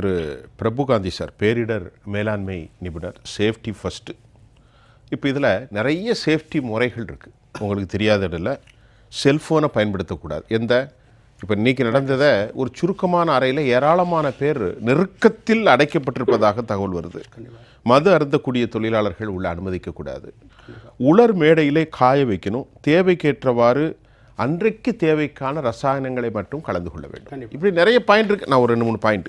திரு பிரபுகாந்தி sir பேரிடர் மேலாண்மை நிபுணர் சேஃப்டி ஃபஸ்ட்டு. இப்போ இதில் நிறைய சேஃப்டி முறைகள் இருக்குது உங்களுக்கு தெரியாத இடத்துல செல்ஃபோனை பயன்படுத்தக்கூடாது. எந்த? இப்போ இன்றைக்கி நடந்ததை ஒரு சுருக்கமான அறையில் ஏராளமான பேர் நெருக்கத்தில் அடைக்கப்பட்டிருப்பதாக தகவல் வருது. மது அருந்தக்கூடிய தொழிலாளர்கள் உள்ள அனுமதிக்கக்கூடாது. உலர் மேடையிலே காய வைக்கணும். தேவைக்கேற்றவாறு அன்றைக்கு தேவைக்கான ரசாயனங்களை மட்டும் கலந்து கொள்ள வேண்டும். இப்படி நிறைய பாயிண்ட் இருக்கு. நான் ஒரு ரெண்டு மூணு பாயிண்ட்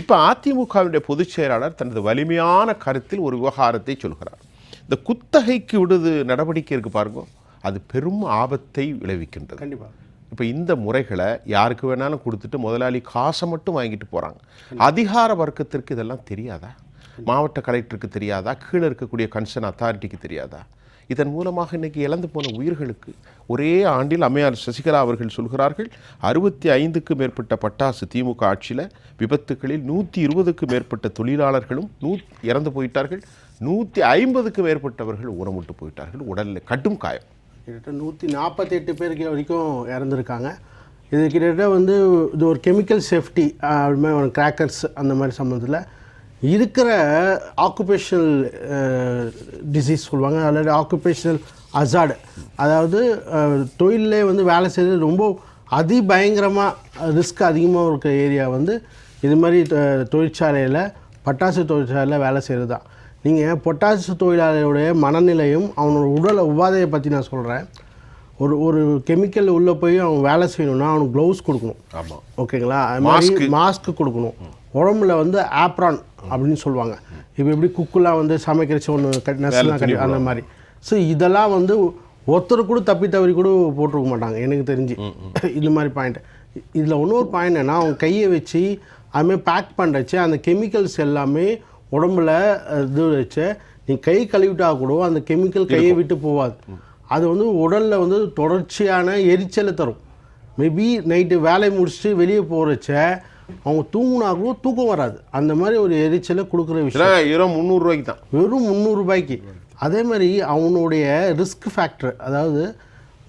இப்போ அதிமுகவினுடைய பொதுச் செயலாளர் தனது வலிமையான கருத்தில் ஒரு விவகாரத்தை சொல்கிறார். இந்த குத்தகைக்கு விடுது நடவடிக்கை இருக்கு பாருங்க. அது பெரும் ஆபத்தை விளைவிக்கின்றது. கண்டிப்பாக இப்போ இந்த முறைகளை யாருக்கு வேணாலும் கொடுத்துட்டு முதலாளி காசை மட்டும் வாங்கிட்டு போகிறாங்க அதிகார வர்க்கத்திற்கு இதெல்லாம் தெரியாதா? மாவட்ட கலெக்டருக்கு தெரியாதா? கீழே இருக்கக்கூடிய கன்சர்ன் அத்தாரிட்டிக்கு தெரியாதா? இதன் மூலமாக இன்றைக்கி இழந்து போன உயிர்களுக்கு ஒரே ஆண்டில் அம்மையார் சசிகலா அவர்கள் சொல்கிறார்கள் அறுபத்தி ஐந்துக்கு மேற்பட்ட பட்டாசு திமுக ஆட்சியில் விபத்துகளில் நூற்றி இருபதுக்கு மேற்பட்ட தொழிலாளர்களும் நூ இறந்து போயிட்டார்கள் நூற்றி ஐம்பதுக்கு மேற்பட்டவர்கள் ஊனமுட்டு போயிட்டார்கள் உடலில் கட்டும் காயம். கிட்டத்தட்ட நூற்றி நாற்பத்தெட்டு பேருக்கு வரைக்கும் இறந்துருக்காங்க. இது கிட்டத்தட்ட வந்து இது ஒரு கெமிக்கல் சேஃப்டி அது மாதிரி கிராக்கர்ஸ் அந்த மாதிரி சம்மந்தத்தில் இருக்கிற ஆக்குபேஷனல் டிசீஸ் சொல்லுவாங்க. அல்லது ஆக்குபேஷனல் அசாடு அதாவது தொழிலே வந்து வேலை செய்கிறது ரொம்ப அதிபயங்கரமாக ரிஸ்க் அதிகமாக இருக்கிற ஏரியா வந்து இது மாதிரி தொழிற்சாலையில் பட்டாசு தொழிற்சாலையில் வேலை செய்கிறது தான் நீங்கள் பொட்டாசு தொழிலாளியுடைய மனநிலையும் அவனோட உடல் உபாதையை பற்றி நான் சொல்கிறேன் ஒரு ஒரு கெமிக்கல் உள்ளே போய் அவன் வேலை செய்யணும்னா அவனுக்கு க்ளவுஸ் கொடுக்கணும். ஆமாம் ஓகேங்களா? அது மாதிரி மாஸ்க் கொடுக்கணும். உடம்புல வந்து ஆப்ரான் அப்படின்னு சொல்லுவாங்க. இப்போ எப்படி குக்குலாம் வந்து சமைக்கிறச்சு ஒன்று கட்டி நசுலாம் கட்டி அந்த மாதிரி. ஸோ இதெல்லாம் வந்து ஒருத்தர் கூட தப்பி தவறி கூட போட்டிருக்க மாட்டாங்க எனக்கு தெரிஞ்சு. இந்த மாதிரி பாயிண்ட் இதில் இன்னொரு பாயிண்ட் என்ன அவங்க கையை வச்சு அதுமாதிரி பேக் பண்ணுறச்சு அந்த கெமிக்கல்ஸ் எல்லாமே உடம்புல இது வச்சு நீ கை கழுவிட்டா கூட அந்த கெமிக்கல் கையை விட்டு போகாது அது வந்து உடலில் வந்து தொடர்ச்சியான எரிச்சலை தரும். மேபி நைட்டு வேலையை முடிச்சுட்டு வெளியே போகிறச்ச அவங்க தூங்குனா கூட தூக்கம் வராது. அந்த மாதிரி ஒரு எரிச்சலை கொடுக்குற விஷயம். ஈரோ முந்நூறுரூவாய்க்கு தான். வெறும் முந்நூறுபாய்க்கு அதே மாதிரி அவனுடைய ரிஸ்க் ஃபேக்டர் அதாவது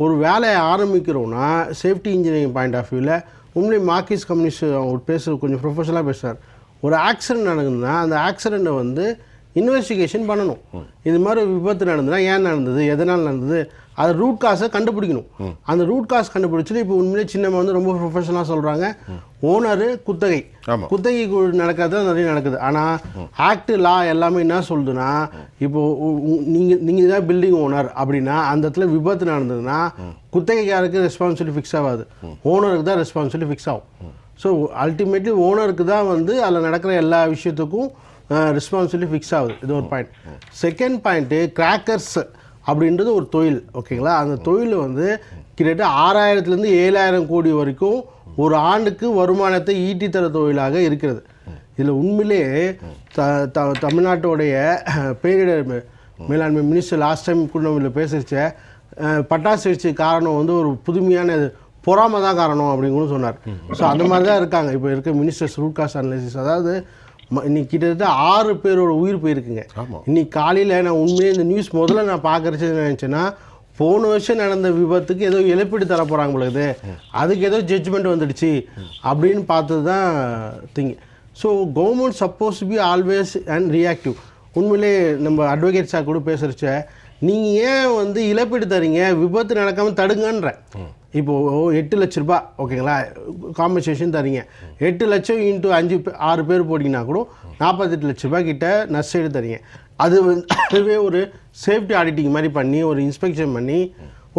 ஒரு வேலையை ஆரம்பிக்கிறோன்னா சேஃப்டி இன்ஜினியரிங் பாயிண்ட் ஆஃப் வியூவில் உண்மையை மார்க்கிஸ் கம்யூனிஸ்ட் அவங்க பேசுகிற கொஞ்சம் ப்ரொஃபஷனலாக பேசுகிறார் ஒரு ஆக்சிடென்ட் நடக்குதுன்னா அந்த ஆக்சிடெண்ட்டை வந்து இன்வெஸ்டிகேஷன் பண்ணணும். இது மாதிரி விபத்து நடந்ததுன்னா ஏன் நடந்தது எதனால் நடந்தது அது ரூட் காஸை கண்டுபிடிக்கணும். அந்த ரூட் காஸ் கண்டுபிடிச்சிட்டு இப்போ உண்மையிலே சின்னம்மா வந்து ரொம்ப ப்ரொஃபஷனலாக சொல்கிறாங்க ஓனரு குத்தகை. குத்தகை நடக்காத நிறைய நடக்குது. ஆனால் ஆக்ட் லா எல்லாமே என்ன சொல்லுதுன்னா இப்போ உ- உ- நீங்க நீங்க தான் பில்டிங் ஓனர் அப்படின்னா அந்த இடத்துல விபத்து நடந்ததுன்னா குத்தகைக்காருக்கு ரெஸ்பான்சிபிலிட்டி ஃபிக்ஸ் ஆகாது. ஓனருக்கு தான் ரெஸ்பான்சிபிலிட்டி ஃபிக்ஸ் ஆகும். ஸோ அல்டிமேட்லி ஓனருக்கு தான் வந்து அதில் நடக்கிற எல்லா விஷயத்துக்கும் ரெஸ்பான்சிபிலிட்டி ஃபிக்ஸ் ஆகுது. இது ஒரு பாயிண்ட் செகண்ட் பாயிண்ட்டு கிராக்கர்ஸ் அப்படின்றது ஒரு தொழில் ஓகேங்களா அந்த தொழில் வந்து கிட்டத்தட்ட ஆறாயிரத்துலேருந்து ஏழாயிரம் கோடி வரைக்கும் ஒரு ஆண்டுக்கு வருமானத்தை ஈட்டி தர தொழிலாக இருக்கிறது. இதில் உண்மையிலே த த தமிழ்நாட்டோடைய பேரிடர் மேலாண்மை மினிஸ்டர் லாஸ்ட் டைம் இதில் பேசிச்ச பட்டாசு வெடிச்சு காரணம் வந்து ஒரு புதுமையான இது, பொறாமை தான் காரணம் அப்படின்னு சொன்னார். ஸோ அந்த மாதிரி தான் இருக்காங்க. இப்போ இருக்க மினிஸ்டர்ஸ் ரூட் காஸ்ட் அனலைசிஸ் அதாவது இன்னைக்கு கிட்டத்தட்ட ஆறு பேரோட உயிர் போயிருக்குங்க. இன்னைக்கு காலையில் நான் உண்மையே இந்த நியூஸ் முதல்ல நான் பார்க்குறச்சு நினச்சேன்னா போன வருஷம் நடந்த விபத்துக்கு ஏதோ இழப்பீடு தர போகிறாங்க பொழுது அதுக்கு ஏதோ ஜட்ஜ்மெண்ட் வந்துடுச்சு அப்படின்னு பார்த்தது தான் thing so government suppose be always and reactive உண்மையிலே நம்ம அட்வொகேட் சார் கூட பேசுகிறச்ச நீங்கள் ஏன் வந்து இழப்பீடு தரீங்க விபத்து நடக்காமல் தடுங்கன்ற. இப்போது எட்டு லட்ச ரூபா ஓகேங்களா? காம்பன்சேஷன் தரீங்க எட்டு லட்சம் இன்ட்டு அஞ்சு ஆறு பேர் போட்டிங்கன்னா கூட நாற்பத்தெட்டு லட்ச ரூபா கிட்ட நஷ்டீடு தரீங்க அது அதுவே ஒரு சேஃப்டி ஆடிட்டிங் மாதிரி பண்ணி ஒரு இன்ஸ்பெக்ஷன் பண்ணி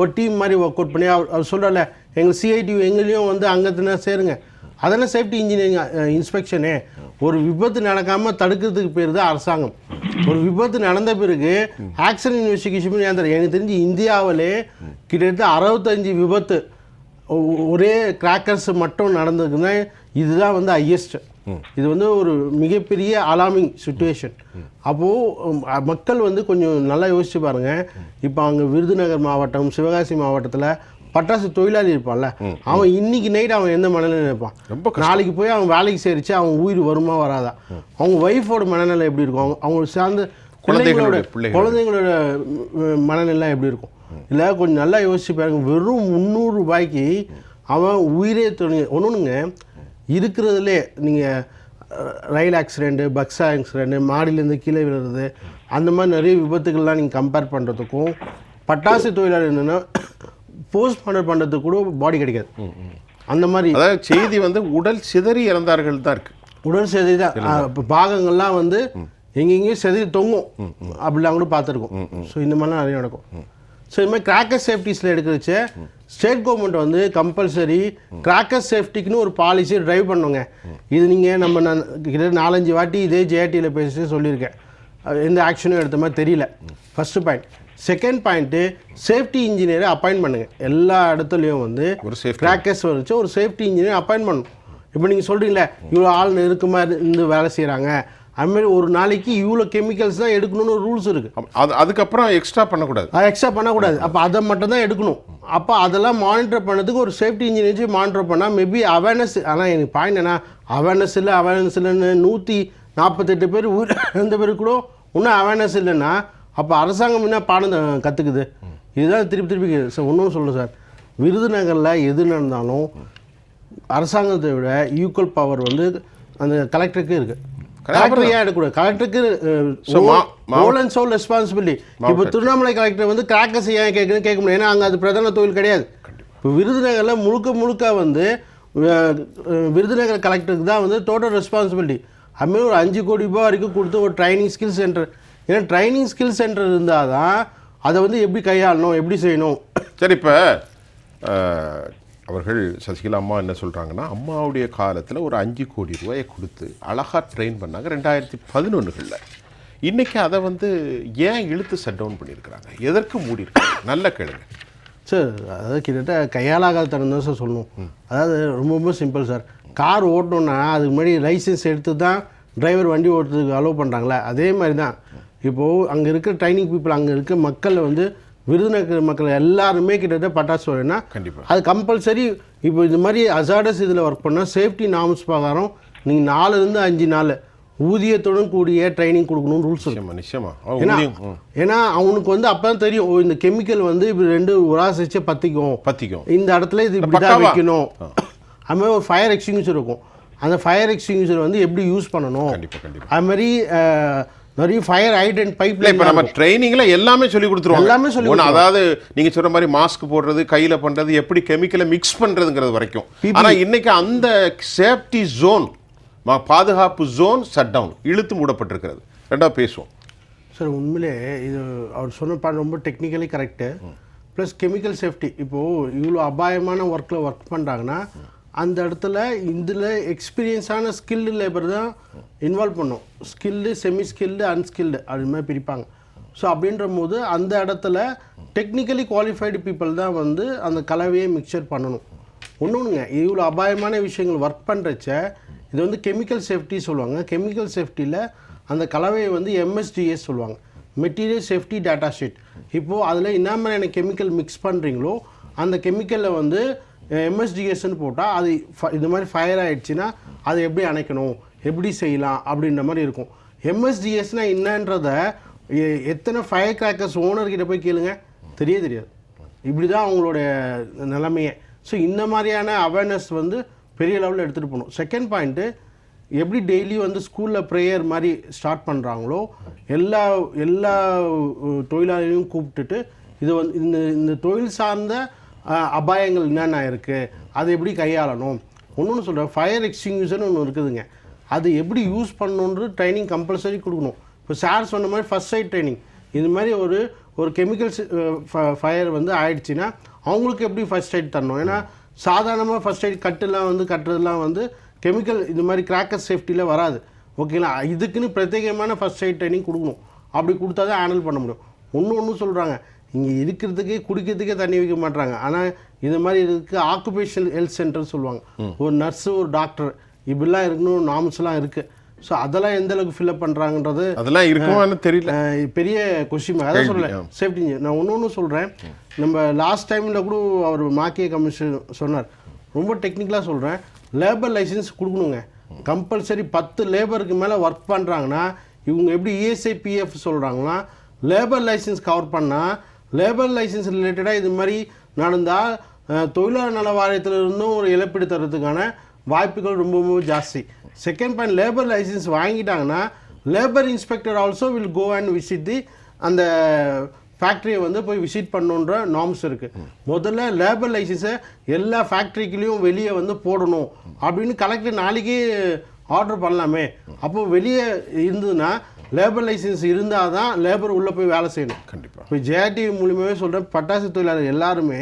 ஒரு டீம் மாதிரி ஒர்க் அவுட் பண்ணி அவர் அவர் சொல்கிறல எங்கள் சிஐடி எங்களையும் வந்து அங்கத்தினா சேருங்க. அதெல்லாம் சேஃப்டி இன்ஜினியரிங் இன்ஸ்பெக்ஷனே ஒரு விபத்து நடக்காமல் தடுக்கிறதுக்கு பேர் தான் அரசாங்கம். ஒரு விபத்து நடந்த பிறகு ஆக்சிடென்ட் இன்வெஸ்டிகேஷன் எனக்கு தெரிஞ்சு இந்தியாவிலே கிட்டத்தட்ட அறுபத்தஞ்சு விபத்து ஒ- ஒரே கிராக்கர்ஸ் மட்டும் நடந்ததுன்னா இதுதான் வந்து ஹையஸ்ட் இது வந்து ஒரு மிகப்பெரிய அலாமிங் சுச்சுவேஷன் அப்போது மக்கள் வந்து கொஞ்சம் நல்லா யோசிச்சு பாருங்கள் இப்போ அங்கே விருதுநகர் மாவட்டம் சிவகாசி மாவட்டத்தில் பட்டாசு தொழிலாளி இருப்பான்ல அவன் இன்னைக்கு நைட் அவன் எந்த மனநிலையில் இருப்பான்? ரொம்ப நாளைக்கு போய் அவன் வேலைக்கு சேரிச்சு அவன் உயிர் வருமா வராதா? அவங்க ஒய்ஃபோட மனநிலை எப்படி இருக்கும்? அவங்க அவங்க சார்ந்த குழந்தைகளோட குழந்தைங்களோட மனநிலை எப்படி இருக்கும்? இல்லை கொஞ்சம் நல்லா யோசிச்சு பாருங்க. வெறும் முந்நூறு ரூபாய்க்கு அவன் உயிரே துணி ஒன்றுங்க இருக்கிறதுலே நீங்கள் ரயில் ஆக்சிடெண்ட்டு பஸ் ஆக்சிடெண்ட்டு மாடியிலேருந்து கீழே விழுறது அந்த மாதிரி நிறைய விபத்துக்கள்லாம் நீங்கள் கம்பேர் பண்ணுறதுக்கும் பட்டாசு தொழிலாளர் என்னென்னா போஸ்ட் மார்ட்டம் பண்ணுறதுக்கு கூட பாடி கிடைக்காது. அந்த மாதிரி அதாவது செய்தி வந்து உடல் சிதறி இறந்தார்கள் தான் இருக்கு. உடல் செதி தான். இப்போ பாகங்கள்லாம் வந்து எங்கெங்கேயும் செதறி தொங்கும். அப்படிலாம் கூட பார்த்துருக்கோம். ஸோ இந்த மாதிரிலாம் நிறைய நடக்கும். ஸோ இது மாதிரி கிராக்கர் சேஃப்டிஸில் எடுக்கிறச்ச ஸ்டேட் கவர்மெண்ட் வந்து கம்பல்சரி கிராக்கர் சேஃப்டிக்குன்னு ஒரு பாலிசி டிரைவ் பண்ணுங்க. இது நீங்கள் நம்ம நான் கிட்ட நாலஞ்சு வாட்டி இதே ஜேஆர்டியில் பேசிட்டு சொல்லியிருக்கேன். எந்த ஆக்ஷனும் எடுத்த மாதிரி தெரியல. First point second point safety இன்ஜினியரை appoint பண்ணுங்க. எல்லா இடத்துலையும் வந்து ஒரு safety. கிராக்கர்ஸ் வச்சு ஒரு சேஃப்டி இன்ஜினியர் அப்பாயின்ட் பண்ணணும். இப்போ நீங்கள் சொல்கிறீங்களே இவ்வளோ ஆள் நெருக்கமாக இருந்து வேலை செய்கிறாங்க அதுமாதிரி ஒரு நாளைக்கு இவ்வளோ கெமிக்கல்ஸ் தான் எடுக்கணும்னு ஒரு ரூல்ஸ் இருக்குது அது அதுக்கப்புறம் எக்ஸ்ட்ரா பண்ணக்கூடாது. அது எக்ஸ்ட்ரா பண்ணக்கூடாது. அப்போ அதை மட்டும் தான் எடுக்கணும். அப்போ அதெல்லாம் மானிட்டர் பண்ணதுக்கு ஒரு சேஃப்டி இன்ஜினியர் வச்சு மானிட்டர் பண்ணால் மேபி அவேர்னஸ் ஆனால் எனக்கு பாயிண்ட் என்ன அவேர்னஸ் இல்லை அவேர்னஸ் இல்லைன்னு நூற்றி நாற்பத்தெட்டு பேர் உயிர் இழந்த பேர் கூட இன்னும் அவேர்னஸ் இல்லைன்னா அப்போ அரசாங்கம் என்ன பாடம் த- கத்துக்குது? இதுதான் திருப்பி திருப்பி சார் ஒன்றும் சொல்லுங்கள் சார். விருதுநகரில் எது நடந்தாலும் அரசாங்கத்தை விட ஈக்குவல் பவர் வந்து அந்த கலெக்டருக்கு இருக்கு. கலெக்டர் ஏன் எடுக்கக்கூடாது கலெக்டருக்கு So, மா- மா- ஓல் அண்ட் சோல் ரெஸ்பான்சிபிலிட்டி இப்போ திருவண்ணாமலை கலெக்டர் வந்து கிராக்கர்ஸ் ஏன் கேட்குன்னு கேட்க முடியும் ஏன்னா அங்கே அது பிரதான தொழில் கிடையாது. இப்போ விருதுநகரில் முழுக்க முழுக்க வந்து விருதுநகர் கலெக்டருக்கு தான் வந்து டோட்டல் ரெஸ்பான்சிபிலிட்டி அதுமாதிரி ஒரு அஞ்சு கோடி ரூபாய் வரைக்கும் கொடுத்து ஒரு ட்ரைனிங் ஸ்கில் சென்டர் ஏன்னா ட்ரைனிங் ஸ்கில் சென்டர் இருந்தால் தான் அதை வந்து எப்படி கையாளணும் எப்படி செய்யணும்? சரி இப்போ அவர்கள் சசிகலா அம்மா என்ன சொல்கிறாங்கன்னா அம்மாவுடைய காலத்தில் ஒரு அஞ்சு கோடி ரூபாயை கொடுத்து அழகாக ட்ரெயின் பண்ணாங்க ரெண்டாயிரத்தி பதினொன்றுகளில் இன்றைக்கி அதை வந்து ஏன் இழுத்து ஷட் டவுன் பண்ணியிருக்கிறாங்க? எதற்கு மூடி இருக்காங்க நல்ல கேளுங்க. சார் அதாவது கிட்டத்தட்ட கையாளாகாத தரம் தான் சார் சொல்லணும். அதாவது ரொம்ப ரொம்ப சிம்பிள் சார் கார் ஓட்டணுன்னா அதுக்கு முன்னாடி லைசன்ஸ் எடுத்து தான் டிரைவர் வண்டி ஓட்டுறதுக்கு அலோவ் பண்ணுறாங்களே அதே மாதிரி தான் இப்போது அங்கே இருக்கிற ட்ரைனிங் பீப்புள் அங்கே இருக்க மக்கள் வந்து விருதுநகர் மக்கள் எல்லாருமே கிட்டத்தட்ட பட்டாசு வரேன்னா கண்டிப்பா. அது கம்பல்சரி இப்போ இது மாதிரி அசாடஸ் இதில் ஒர்க் பண்ணால் சேஃப்டி நார்ம்ஸ் பிரகாரம் நீங்கள் நாலுலேருந்து அஞ்சு நாள் ஊதியத்துடன் கூடிய ட்ரைனிங் கொடுக்கணும்னு ரூல்ஸ் இருக்கு. நிச்சயமா நிச்சயமா. அவன் ஏன்னா ஏன்னா அவனுக்கு வந்து அப்போ தான் தெரியும் இந்த கெமிக்கல் வந்து இப்படி ரெண்டு உராஸ் வச்சு பற்றிக்கும் பத்திக்கும். இந்த இடத்துல இது இப்படி தான்? வைக்கணும். அது மாதிரி ஒரு ஃபயர் எக்ஸ்டிங்யூஷர் இருக்கும். அந்த ஃபயர் எக்ஸ்டிங்யூஷர் வந்து எப்படி யூஸ் பண்ணணும்? அது மாதிரி நிறைய ஃபயர் ஹைட்ரண்ட் பைப் இப்போ நம்ம ட்ரைனிங்ல எல்லாமே சொல்லி கொடுத்துருவாங்க. எல்லாமே சொல்லிக் ஒண்ணு, அதாவது நீங்க சொல்ற மாதிரி மாஸ்க் போடுறது கையில பண்றது எப்படி கெமிக்கலை மிக்ஸ் பண்றதுங்கிறது வரைக்கும். ஆனா இன்னைக்கு அந்த சேஃப்டி ஜோன் பாதுகாப்பு ஜோன் ஷட் டவுன் இழுத்து மூடப்பட்டிருக்கிறது. ரெண்டா பேசுவோம். சார் உண்மையிலே இது அவர் சொன்ன ரொம்ப technically correct plus chemical safety இப்போது இவ்வளோ அபாயமான ஒர்க்கில் ஒர்க் பண்ணுறாங்கன்னா அந்த இடத்துல இதில் எக்ஸ்பீரியன்ஸான ஸ்கில்டு லேபர் தான் இன்வால்வ் பண்ணும். ஸ்கில்டு செமி ஸ்கில்டு அன்ஸ்கில்டு அது மாதிரி பிரிப்பாங்க. ஸோ அப்படின்ற போது அந்த இடத்துல டெக்னிக்கலி குவாலிஃபைடு பீப்புள் தான் வந்து அந்த கலவையை மிக்சர் பண்ணணும். ஒன்று ஒன்றுங்க இவ்வளோ அபாயமான விஷயங்கள் ஒர்க் பண்ணுறச்ச இது வந்து கெமிக்கல் சேஃப்டி சொல்லுவாங்க. கெமிக்கல் சேஃப்டியில் அந்த கலவையை வந்து எம்எஸ்டிஎஸ் சொல்லுவாங்க. மெட்டீரியல் சேஃப்டி டேட்டா ஷீட் இப்போது அதில் என்ன மாதிரியான கெமிக்கல் மிக்ஸ் பண்ணுறீங்களோ அந்த கெமிக்கலில் வந்து எம்எஸ்டிஎஸ்ன்னு போட்டால் அது ஃப- இது மாதிரி ஃபயர் ஆகிடுச்சின்னா அதை எப்படி அணைக்கணும்? எப்படி செய்யலாம்? அப்படின்ற மாதிரி இருக்கும். எம்எஸ்டிஎஸ்னால் என்னன்றத எ- எத்தனை ஃபயர் கிராக்கர்ஸ் ஓனர்கிட்ட போய் கேளுங்க. தெரிய தெரியாது. இப்படி தான் அவங்களுடைய நிலைமையே. ஸோ இந்த மாதிரியான அவேர்னஸ் வந்து பெரிய லெவலில் எடுத்துகிட்டு போகணும். செகண்ட் பாயிண்ட்டு எப்படி டெய்லி வந்து ஸ்கூலில் ப்ரேயர் மாதிரி ஸ்டார்ட் பண்ணுறாங்களோ எல்லா எல்லா தொழிலாளியும் கூப்பிட்டுட்டு இது வந்து இந்த இந்த தொழில் சார்ந்த அபாயங்கள் என்னென்ன இருக்குது அதை எப்படி கையாளணும்? ஒன்று சொல்கிறேன் ஃபயர் எக்ஸ்டிங்யூஷன் ஒன்று இருக்குதுங்க. அது எப்படி யூஸ் பண்ணணுன்றது ட்ரைனிங் கம்பல்சரி கொடுக்கணும். இப்போ சார் சொன்ன மாதிரி ஃபஸ்ட் சைட் ட்ரைனிங் இது மாதிரி ஒரு ஒரு கெமிக்கல்ஸ் ஃபயர் வந்து ஆயிடுச்சுன்னா அவங்களுக்கு எப்படி ஃபர்ஸ்ட் எய்ட் தரணும்? ஏன்னா சாதாரணமாக ஃபர்ஸ்ட் எய்ட் கட்டுலாம் வந்து கட்டுறதுலாம் வந்து கெமிக்கல் இது மாதிரி கிராக்கர் சேஃப்டியில் வராது. ஓகேங்களா இதுக்குன்னு பிரத்யேகமான ஃபஸ்ட் எய்ட் ட்ரைனிங் கொடுக்கணும். அப்படி கொடுத்தா தான் ஹேண்டில் பண்ண முடியும். ஒன்று ஒன்று சொல்கிறாங்க இங்கே இருக்கிறதுக்கே குடிக்கிறதுக்கே தண்ணி வைக்க மாட்றாங்க. ஆனால் இது மாதிரி இதுக்கு ஆக்குபேஷனல் ஹெல்த் சென்டர் சொல்லுவாங்க. ஒரு நர்ஸு ஒரு டாக்டர் இப்படிலாம் இருக்கணும் நார்ம்ஸ்லாம் இருக்குது ஸோ அதெல்லாம் எந்த அளவுக்கு ஃபில்அப் பண்ணுறாங்கன்றது அதெல்லாம் இருக்குமான்னு தெரியல. பெரிய கொஸ்டின் அதான் சொல்கிறேன் ஆம். சேஃப்டி நான் ஒன்று ஒன்று சொல்கிறேன் நம்ம லாஸ்ட் டைமில் கூட அவர் மாக்கிய கமிஷன் சொன்னார். ரொம்ப டெக்னிக்கலாக சொல்கிறேன் லேபர் லைசன்ஸ் கொடுக்கணுங்க. கம்பல்சரி பத்து லேபருக்கு மேலே ஒர்க் பண்ணுறாங்கன்னா இவங்க எப்படி E இஎஸ்ஐ பிஎஃப் சொல்கிறாங்கன்னா லேபர் லைசன்ஸ் கவர் பண்ணால் லேபர் லைசன்ஸ் ரிலேட்டடாக இது மாதிரி நடந்தால் தொழிலாளர் நல வாரியத்திலிருந்தும் ஒரு இழப்பீடு தரத்துக்கான வாய்ப்புகள் ரொம்ப ரொம்ப ஜாஸ்தி. Second point labour licence வாங்கிட்டாங்கன்னா labour inspector also will go and visit the அந்த ஃபேக்ட்ரியை வந்து போய் விசிட் பண்ணுன்ற நார்ம்ஸ் இருக்குது முதல்ல லேபர் லைசன்ஸை எல்லா ஃபேக்ட்ரிக்குள்ளேயும் வெளியே வந்து போடணும் அப்படின்னு கலெக்டர் நாளைக்கே ஆர்டர் பண்ணலாமே. அப்போ வெளியே இருந்ததுன்னா லேபர் லைசன்ஸ் இருந்தால் தான் லேபர் உள்ளே போய் வேலை செய்யணும். கண்டிப்பாக இப்போ ஜேஆர்டிவி மூலியமாகவே சொல்கிறேன் பட்டாசு தொழிலாளர் எல்லாருமே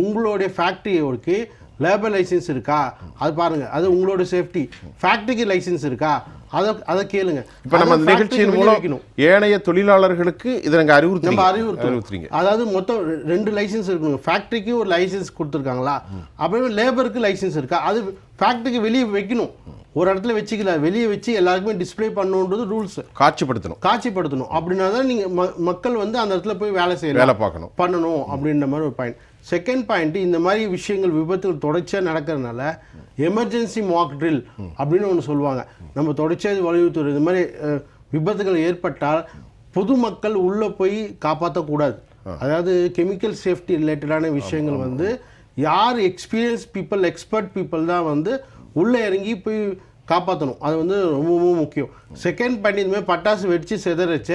உங்களுடைய ஃபேக்ட்ரியோருக்கு லேபர் லைசன்ஸ் இருக்கா? அது பாருங்கள் அது உங்களோட சேஃப்டி ஃபேக்ட்ரிக்கு லைசன்ஸ் இருக்கா? அதை அதை கேளுங்க. இப்போ நம்ம நிகழ்ச்சியின் மூலம். ஏனைய தொழிலாளர்களுக்கு இதை நாங்கள் அறிவுறுத்தி நம்ம அறிவுறுத்துறீங்க. அதாவது மொத்தம் ரெண்டு லைசன்ஸ் இருக்கணும் ஃபேக்ட்ரிக்கு ஒரு லைசன்ஸ் கொடுத்துருக்காங்களா? அப்புறமே லேபருக்கு லைசன்ஸ் இருக்கா? அது ஃபேக்ட்ரிக்கு வெளியே வைக்கணும். ஒரு இடத்துல வச்சுக்கல வெளியே வச்சு எல்லாருக்குமே டிஸ்ப்ளே பண்ணணுன்றது ரூல்ஸ் காட்சிப்படுத்தணும். காட்சிப்படுத்தணும். அப்படின்னா தான் நீங்கள் மக்கள் வந்து அந்த இடத்துல போய் வேலை செய்யலாம். வேலை பார்க்கணும். பண்ணணும் அப்படின்ற மாதிரி ஒரு பாயிண்ட் செகண்ட் பாயிண்ட் இந்த மாதிரி விஷயங்கள் விபத்துகள் தொடர்ச்சியாக நடக்கிறதுனால எமர்ஜென்சி மாக் ட்ரில் அப்படின்னு ஒன்று சொல்லுவாங்க. நம்ம தொடர்ச்சியாக வலியுறுத்துறது. இந்த மாதிரி விபத்துகள் ஏற்பட்டால் பொதுமக்கள் உள்ளே போய் காப்பாற்றக்கூடாது அதாவது கெமிக்கல் சேஃப்டி ரிலேட்டடான விஷயங்கள் வந்து யார் எக்ஸ்பீரியன்ஸ் பீப்புள் எக்ஸ்பர்ட் பீப்புள் தான் வந்து உள்ளே இறங்கி போய் காப்பாற்றணும் அது வந்து ரொம்ப ரொம்ப முக்கியம். செகண்ட் பாயிண்ட் இந்த மாதிரி பட்டாசு வெடிச்சு சிதறச்ச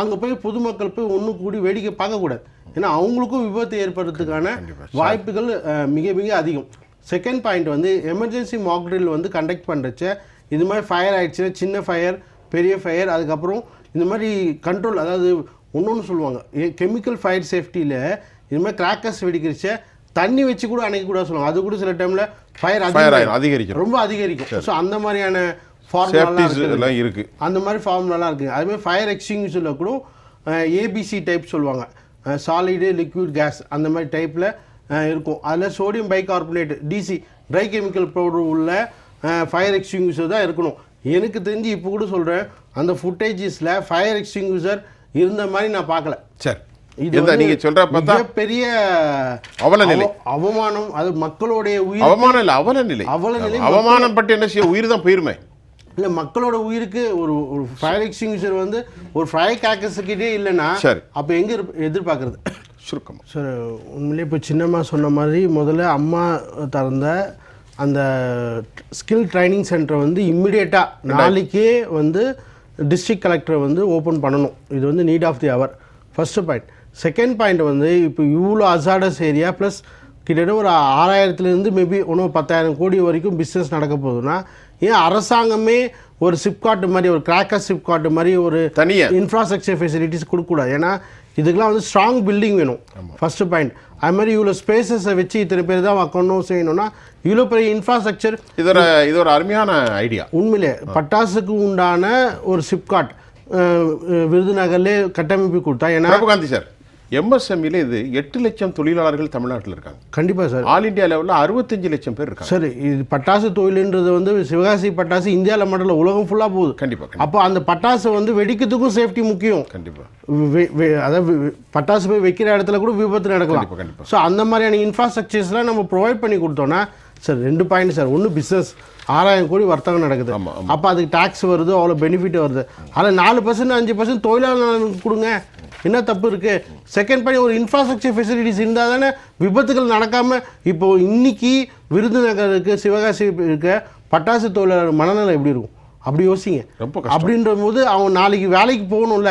அங்கே போய் பொதுமக்கள் போய் ஒன்று கூடி வேடிக்கை பார்க்கக்கூடாது. ஏன்னா அவங்களுக்கும் விபத்து ஏற்படுறதுக்கான வாய்ப்புகள் மிக மிக அதிகம். செகண்ட் பாயிண்ட் வந்து எமர்ஜென்சி மாக் ட்ரில் வந்து கண்டக்ட் பண்ணுறச்ச இது மாதிரி ஃபயர் ஆயிடுச்சுன்னா சின்ன ஃபயர் பெரிய ஃபயர் அதுக்கப்புறம் இந்த மாதிரி கண்ட்ரோல் அதாவது ஒன்று சொல்லுவாங்க. கெமிக்கல் ஃபயர் சேஃப்டியில் இது மாதிரி கிராக்கர்ஸ் வெடிக்கிறச்ச தண்ணி வச்சு கூட அணைக்க கூட சொல்லுவாங்க. அது கூட சில டைமில் ஃபயர் அதிகம் ஆயிரும் அதிகரிக்கணும் ரொம்ப அதிகரிக்கும். ஸோ அந்த மாதிரியான ஃபார்முலாலாம் சேஃப்டிஸ் எல்லாம் இருக்கு. அந்த மாதிரி ஃபார்முலாலாம் இருக்குங்க அதுமாதிரி ஃபயர் எக்ஸ்டிங்யூஷரில் கூட ஏபிசி டைப் சொல்லுவாங்க. சாலிடு லிக்விட் கேஸ் அந்த மாதிரி டைப்பில் இருக்கும். அதில் sodium bicarbonate DC dry chemical powder உள்ள ஃபயர் எக்ஸ்டிங்யூஷர் தான் இருக்கணும். எனக்கு தெரிஞ்சு இப்போ கூட சொல்கிறேன் அந்த ஃபுட்டேஜஸில் ஃபயர் எக்ஸ்டிங்யூஷர் இருந்த மாதிரி நான் பார்க்கல. சரி. இது நீங்க சொல்ற பார்த்தா மிகப்பெரிய அவல நிலை. அவ- அவமானம் அது மக்களுடைய உயிர் அவமானம் இல்லை அவல நிலை அவல நிலை அவமானம் பட்டு என்ன செய்ய உயிர் தான் போயிருமே. இல்லை மக்களோட உயிருக்கு ஒரு ஒரு ஃபயர் எக்ஸ்டிங்யூஷர் வந்து ஒரு ஃபயர் கிராக்கர்ஸுக்கிட்டே இல்லைன்னா சரி. அப்போ எங்கே எதிர்பார்க்குறது? சுருக்கம். சார் உண்மையிலே இப்போ சின்னம்மா சொன்ன மாதிரி முதல்ல அம்மா திறந்த அந்த ஸ்கில் ட்ரைனிங் சென்டரை வந்து இம்மிடியேட்டாக நாளைக்கே வந்து டிஸ்ட்ரிக்ட் கலெக்டரை வந்து ஓப்பன் பண்ணணும். இது வந்து need of the hour first point second point வந்து இப்போ இவ்வளோ அசாடஸ் ஏரியா ப்ளஸ் கிட்டத்தட்ட ஒரு ஆறாயிரத்துலேருந்து மேபி இன்னும் பத்தாயிரம் கோடி வரைக்கும் பிஸ்னஸ் நடக்க போகுதுன்னா ஏன் அரசாங்கமே ஒரு சிப்காட் மாதிரி ஒரு கிராக்கர் சிப்காட் மாதிரி ஒரு தனியா? இன்ஃப்ராஸ்ட்ரக்சர் ஃபெசிலிட்டிஸ் கொடுக்கக்கூடாது. ஏன்னா இதுக்கெல்லாம் வந்து ஸ்ட்ராங் பில்டிங் வேணும். ஃபர்ஸ்ட் பாயிண்ட் அது மாதிரி இவ்வளோ ஸ்பேசஸை வச்சு இத்தனை பேர் தான் வைக்கணும் செய்யணும்னா இவ்வளோ பெரிய இன்ஃப்ராஸ்ட்ரக்சர் இது ஒரு இது ஒரு அருமையான ஐடியா உண்மையிலே பட்டாசுக்கு உண்டான ஒரு சிப்காட் விருதுநகர்லே கட்டமைப்பு கொடுத்தா ஏன்னா பிரபுகாந்தி சார். எம்எஸ்எம்இல இது எட்டு லட்சம் தொழிலாளர்கள் தமிழ்நாட்டில் இருக்காங்க. கண்டிப்பாக சார். ஆல் இந்தியா லெவலில் அறுபத்தஞ்சு லட்சம் பேர் இருக்காங்க. சார் இது பட்டாசு தொழிலுன்றது வந்து சிவகாசி பட்டாசு இந்தியாவில் மட்டும் இல்லை உலகம் ஃபுல்லாக போகுது. கண்டிப்பா கண்டிப்பா. அப்போ அந்த பட்டாசை வந்து வெடிக்கிறதுக்கும் சேஃப்டி முக்கியம். கண்டிப்பா. வெ- வெ- அதாவது பட்டாசு போய் வைக்கிற இடத்துல கூட விபத்து நடக்கலாம். கண்டிப்பா கண்டிப்பா. ஸோ அந்த மாதிரியான இன்ஃப்ராஸ்ட்ரக்சர்ஸ்லாம் நம்ம ப்ரொவைட் பண்ணி கொடுத்தோன்னா சார் ரெண்டு பாயிண்ட் சார். ஒன்று பிஸ்னஸ் ஆறாயிரம் கோடி வர்த்தகம் நடக்குது. அப்போ அதுக்கு டாக்ஸ் வருது அவ்வளோ பெனிஃபிட் வருது. அதில் நாலு பர்சன்ட் அஞ்சு பர்சன்ட் தொழிலாளர்களுக்கு கொடுங்க. என்ன தப்பு இருக்குது செகண்ட் பாயிண்ட் ஒரு இன்ஃப்ராஸ்ட்ரக்சர் ஃபெசிலிட்டிஸ் இருந்தால் தானே விபத்துகள் நடக்காமல் இப்போ இன்னைக்கு விருதுநகருக்கு சிவகாசி இருக்க பட்டாசு தொழிலாளர் மனநிலை எப்படி இருக்கும்? அப்படி யோசிங்க. ரொம்ப அப்படின்ற போது அவங்க நாளைக்கு வேலைக்கு போகணும்ல.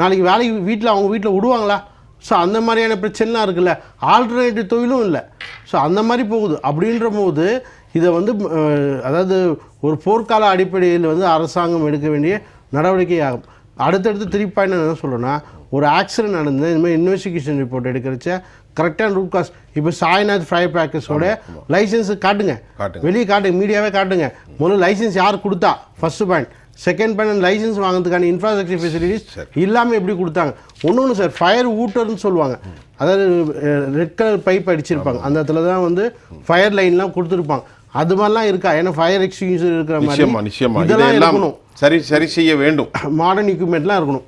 நாளைக்கு வேலைக்கு வீட்டில் அவங்க வீட்டில் விடுவாங்களா? ஸோ அந்த மாதிரியான பிரச்சனைலாம் இருக்குல்ல. ஆல்டர்னேட்டிவ் தொழிலும் இல்லை. ஸோ அந்த மாதிரி போகுது. அப்படின்ற போது இதை வந்து அதாவது ஒரு போர்க்கால அடிப்படையில் வந்து அரசாங்கம் எடுக்க வேண்டிய நடவடிக்கை ஆகும் அடுத்தடுத்து த்ரீ பாயிண்ட் என்ன சொல்கிறேன்னா ஒரு ஆக்சிடென்ட் நடந்து இந்த மாதிரி இன்வெஸ்டிகேஷன் ரிப்போர்ட் எடுக்கிறச்ச கரெக்டான ரூட் காஸ் இப்போ சாய்நாத் ஃப்ரை பேக்கர்ஸோட லைசன்ஸ் காட்டுங்க. காட்டுங்க. வெளியே காட்டுங்க மீடியாவே காட்டுங்க. முதல்ல லைசன்ஸ் யார் கொடுத்தா? First point second point licence வாங்குறதுக்கான இன்ஃப்ராஸ்ட்ரக்சர் ஃபெசிலிட்டிஸ் இல்லாமல் எப்படி கொடுத்தாங்க? ஒன்று சார் ஃபயர் ஊட்டர்னு சொல்லுவாங்க. அதாவது ரெட் கலர் பைப் அடிச்சிருப்பாங்க. அந்த இடத்துல தான் வந்து ஃபயர் லைன்லாம் கொடுத்துருப்பாங்க. அது மாதிரிலாம் இருக்கா? ஏன்னா ஃபயர் எக்ஸ்டிங்யூஷர் இருக்கிற நிச்சயமா மாதிரி நிச்சயமா இதெல்லாம் இதெல்லாம் இருக்கணும். சரி சரி செய்ய வேண்டும். மாடர்ன் எக்யூப்மெண்ட்லாம் இருக்கணும்.